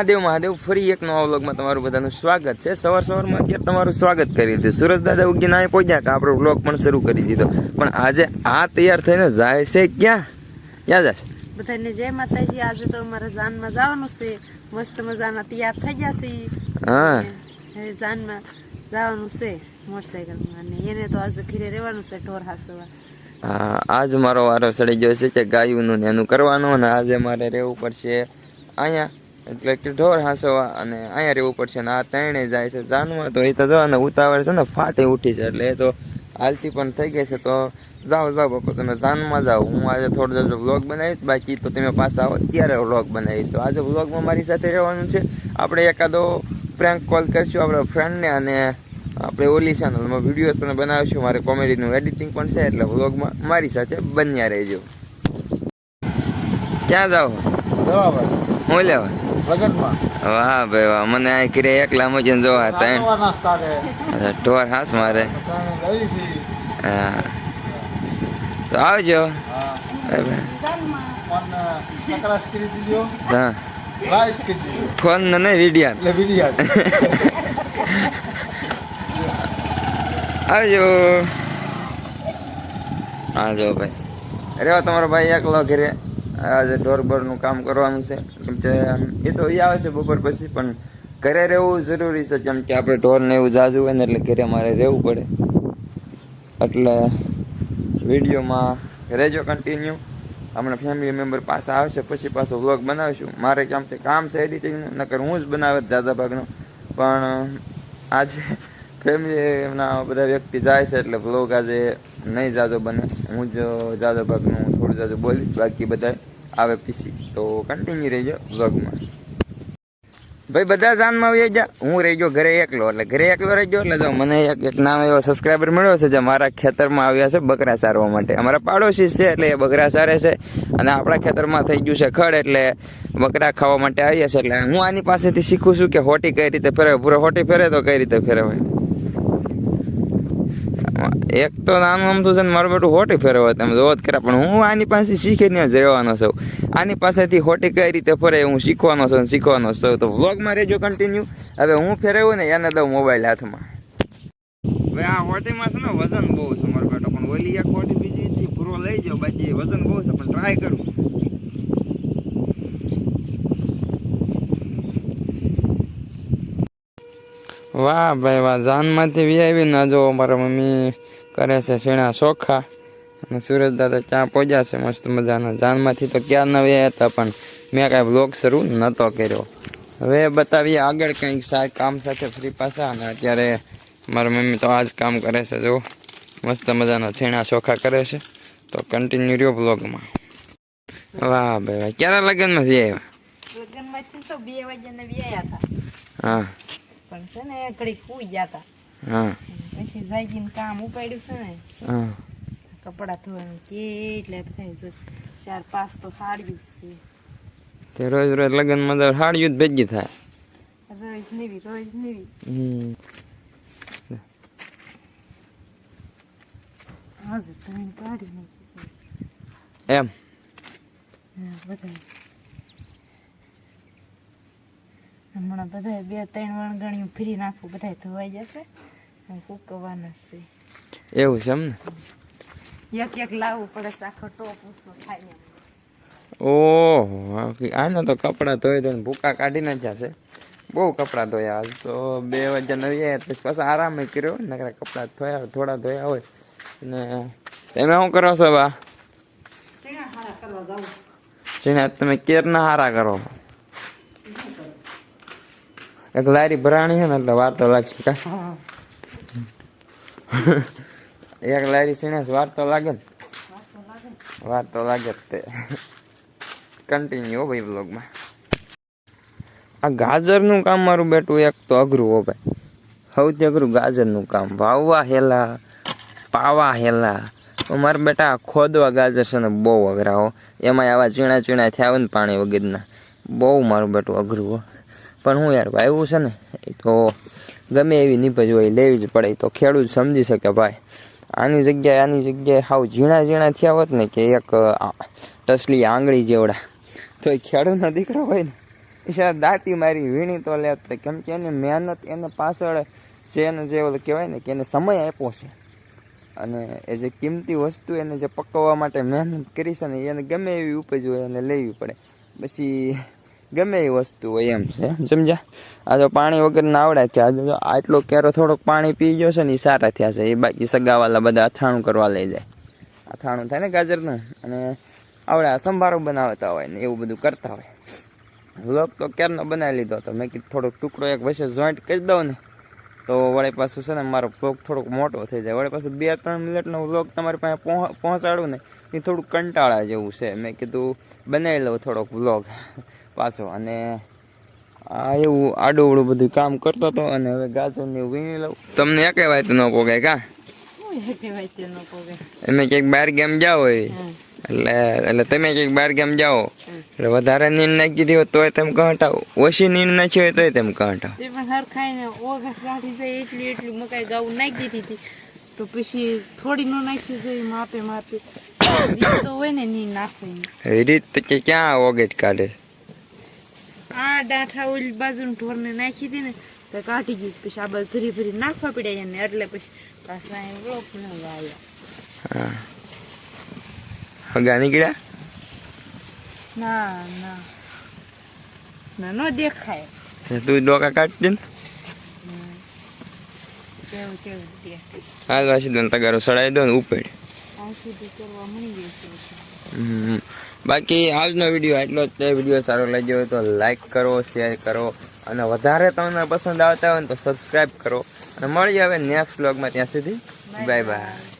મહાદેવ મહાદેવ ફરી એક નવા વ્લોગમાં તમારું બધાનું સ્વાગત છે. સવાર સવારમાં અત્યારે તમારું સ્વાગત કરી દીધું સુરજ દાદા ઉગીને પહોંચ્યા કે આપણો વ્લોગ પણ શરૂ કરી દીધો. પણ આજે આ તૈયાર થઈને જાય છે ક્યાં? ક્યાં જશે બધાને જય માતાજી. આજે તો અમારે જાનમાં જવાનું છે. મસ્ત મજાના તૈયાર થઈ ગયા છે. હા. જાનમાં જવાનું છે મોટરસાયકલમાં. અને એને તો આજે ઘીરે રહેવાનું છે ઢોર હાસવા. હા આજ મારો વારો સડી ગયો છે કે ગાયુંનું ને એનું કરવાનું અને આજે મારે રહેવું પડશે અહીંયા. એટલે કે ઢોર હાંસવા અને અહીંયા રહેવું પડશે ને આ ત્રણે જાય છે જાનમાં તો એ તો જો અને ઉતાવળ છે ને ફાટી ઉઠી છે. એટલે એ તો હાલતી પણ થઈ ગઈ છે. તો જાઓ જાઓ બાપા તમે જાનમાં જાઓ. હું આજે થોડો થોડો વ્લોગ બનાવીશ. બાકી તો તમે પાછા આવો ત્યારે વ્લોગ બનાવીશ. તો આજે વ્લોગમાં મારી સાથે રહેવાનું છે. આપણે એકાદો પ્રેન્ક કોલ કરીશું આપણા ફ્રેન્ડને અને આપણે ઓલી ચેનલમાં વિડીયોઝ પણ બનાવીશું. મારે કોમેડીનું એડિટિંગ પણ છે એટલે વ્લોગમાં મારી સાથે બન્યા રહેજો. ક્યાં જાઓ? બરાબર હું લેવા લગનમાં વાહ ભાઈ વાહ મને આ કરે એકલા મજીને જોવા ત્રણ રાતવા નાસ્તા રે હાસ મારે. હા. તો આવજો. હા. ફોન ને નહીં વિડિયા એટલે આવજો. હા જો ભાઈ. અરે તમારો ભાઈ એકલો ઘરે. આજે ડોરબરનું કામ કરવાનું છે. એ તો એ આવે છે બપોર પછી, પણ ઘરે રહેવું જરૂરી છે. જેમ કે આપણે ઢોર ને એવું જાજુ હોય ને એટલે ઘરે મારે રહેવું પડે. એટલે વિડીયોમાં રહેજો કન્ટિન્યુ હમણાં ફેમિલી મેમ્બર પાસે આવશે, પછી પાછો વ્લોગ બનાવીશું. મારે કેમ કે કામ છે એડિટિંગનું નકર હું જ બનાવે જાદા ભાગનો. પણ, આજે ફેમિલીના બધા વ્યક્તિ જાય છે એટલે વ્લોગ આજે નહીં જાજો બને. હું જ જાજો ભાગનું થોડું બોલીશ બાકી બધા આવે પીસી. તો કન્ટિન્યુ રહેજો વ્લોગમાં ભાઈ, બધા જાનમાં આવી જા. હું રહી ગયો ઘરે એકલો, એટલે ઘરે એકલો રહી ગયો, એટલે જો મને એક એક નામ એવો સબસ્ક્રાઈબર મળ્યો છે જે મારા ખેતરમાં આવ્યા છે બકરા સારવા માટે. અમારા પાડોશી છે, એટલે એ બકરા સારે છે. અને આપણા ખેતરમાં થઈ ગયું છે ખડ, એટલે બકરા ખાવા માટે આવ્યા છે. એટલે હું આની પાસેથી શીખું છું કે હોટી કઈ રીતે ફેરવે પૂરો હોટી ફેરે તો કઈ રીતે ફેરવાય? એક તો નાનું આમતું છે ને મારું બેટું હોટી ફેરવે તમે જોવો જ ખરા, પણ હું આની પાસે શીખીને જ રહેવાનો છું. આની પાસેથી હોટી કઈ રીતે ફરે હું શીખવાનો છું શીખવાનો છું. તો વ્લોગમાં રહેજો કન્ટિન્યુ હવે હું ફેરવું ને એને દઉં મોબાઈલ હાથમાં. હવે આ હોટીમાં છે ને વજન બહુ છે મારો બેટો. પણ ઓલી એક હોટી બીજી પૂરો લઈ જાઓ બાકી વજન બહુ છે, પણ ટ્રાય કરું. વાહ ભાઈ વાહ જાનમાંથી વી આવીને જો મારા મમ્મી કરે છે શીણા ચોખા અને સુરજ દાદા ચા પહોંચ્યા છે? મસ્ત મજાના. જાનમાંથી તો ક્યાં ના વ્યા હતા પણ મેં કાંઈ બ્લોગ શરૂ નહોતો કર્યો. હવે બતાવીએ આગળ કંઈક સા કામ સાથે ફ્રી પાછા. અને અત્યારે મારા મમ્મી તો આ જ કામ કરે છે જો મસ્ત મજાના છીણા ચોખા કરે છે. તો કન્ટિન્યુ રહ્યો બ્લોગમાં વાહ ભાઈ વાહ. ક્યારે લગ્નમાં વ્યાય આવ્યા? લગ્નમાંથી તો બે વાગ્યાને વ્યાયા હતા. હા. પણ છે ને એકડી સુઈ ગયા હતા હા. પછી જાગીને કામ ઉપાડ્યું છે ને હા. કપડા ધોવાનું બધા જો ચાર પાંચ તો ફાડ્યું છે. તે રોજ રોજ લગ્નમાં તો હાડિયું જ ભેગી થાય. રોજ નીવી રોજ નીવી. એમ? બધા હમણાં બધા બે ત્રણ વણગણીયું ફરી નાખું બધા ધોવાઈ જશે. કૂકવાના છે. એવું છે એમ ને? એક એક લાવવું પડે છે આખો ટોપ ઊંચો થાય ઓહો આના તો કપડાં ધોઈ ધોઈને ભૂકા કાઢી નાખ્યા છે. બહુ કપડાં ધોયા આજ તો બે વાગ્યા નવી આવ્યા પછી પાછા આરામ કર્યો નકરા કપડાં ધોયા થોડા ધોયા હોય. ને તમે શું કરો છો બા? સીણા તમે કેરના હારા કરો? એક લારી ભરાણી છે ને એટલે વાર તો લાગશે કા? એક લારી સીણે વાર તો લાગે વાર તો લાગે તે. કન્ટિન્યુ ભાઈ બ્લોગમાં આ ગાજરનું કામ મારું બેટું એક તો અઘરું હો ભાઈ. સૌથી અઘરું ગાજરનું કામ. વાવવા હેલા, પાવા હેલા. મારા બેટા ખોદવા ગાજર છે ને બહુ અઘરા હો. એમાં આવા ચીણા ચીણા થયા હોય ને પાણી વગરના. બહુ મારું બેટું અઘરું હો. પણ હું યાર વાવ્યું છે ને, એ તો ગમે એવી નીપજ હોય લેવી જ પડે તો ખેડૂત સમજી શકે ભાઈ. આની જગ્યાએ આની જગ્યાએ હાવ ઝીણા ઝીણા થયા હોત ને કે એક ટસલી આંગળી જેવડા. તો એ ખેડૂતનો દીકરો હોય ને, એ દાંતી મારી વીણી તો લેત કેમ કે એની મહેનત એને પાછળ જે એને જે કહેવાય ને કે એને સમય આપ્યો છે. અને એ જે કિંમતી વસ્તુ એને જે પકવવા માટે મહેનત કરી છે ને, એને ગમે એવી ઉપજ હોય એને લેવી પડે. પછી ગમે એ વસ્તુ હોય એમ છે, સમજ્યા? આ તો પાણી વગર ના આવડે છે આજે આટલો કેરો થોડોક પાણી પી ગયો છે ને એ સારા થયા છે, એ બાકી સગાવાલા બધા અથાણું કરવા લઈ જાય. અથાણું થાય ને ગાજરનું, અને આવડે સંભારો બનાવતા હોય ને એવું બધું કરતા હોય. વ્લોગ તો ક્યારનો બનાવી લીધો હતો, મેં કીધું થોડોક ટુકડો એક વચ્ચે જોઈન્ટ કરી દઉં ને, તો વળી પાછું છે ને મારો વ્લોગ થોડોક મોટો થઈ જાય. વળી પાછું બે ત્રણ મિનિટનો વ્લોગ તમારી પાસે પહોં- પહોંચાડું ને, એ થોડુંક કંટાળા જેવું છે. મેં કીધું બનાવી લઉં થોડોક વ્લોગ પાછો. અને આ એવું આડું બધું કામ કરતો હતો અને હવે ગાજરની વીણી લઉં. તમને કા? એ કહેવાય તે ન પોગે. તમે ક્યાંક બહાર ગેમ જાઓ એટલે એટલે તમે ક્યાંક બહાર ગેમ જાઓ. એટલે વધારે નીંદ નાખી દીધી હોય તોય તેમ કહટાવો ઓછી નીંદ નાખી હોય તોય તેમ જાય એટલી એટલી મકાઈ ગાવું નાખી દીધી. તો પછી થોડી નો નાખી જાય માપે માપે. રીત તો હોય ને રીત કે ક્યાં ઓગેટ કાઢે? આ ડાઠા ઓલી બાજુ ઢોરને નાખી હતી ને તો કાઢી ગઈ. પછી આ બધું ફરી ફરી નાખવા પડ્યા એને. એટલે પછી પાછા એ બ્લોક ન વાયા હગા નીકળ્યા? ના ના. ના નો દેખાય. તું ડોકા કાઢી દે ને. કેવું કેવું દેખાય? હાલ વાસી દો તગારો સડાઈ દો ને ઉપેડ આ સુધી કરવા મળી ગઈ છે. બાકી આજનો વીડિયો એટલો જ તે. વીડિયો સારો લાગ્યો હોય તો લાઈક કરો શેર કરો. અને વધારે તમને પસંદ આવતા હોય ને તો સબસ્ક્રાઈબ કરો. અને મળી હવે નેક્સ્ટ બ્લોગમાં ત્યાં સુધી બાય બાય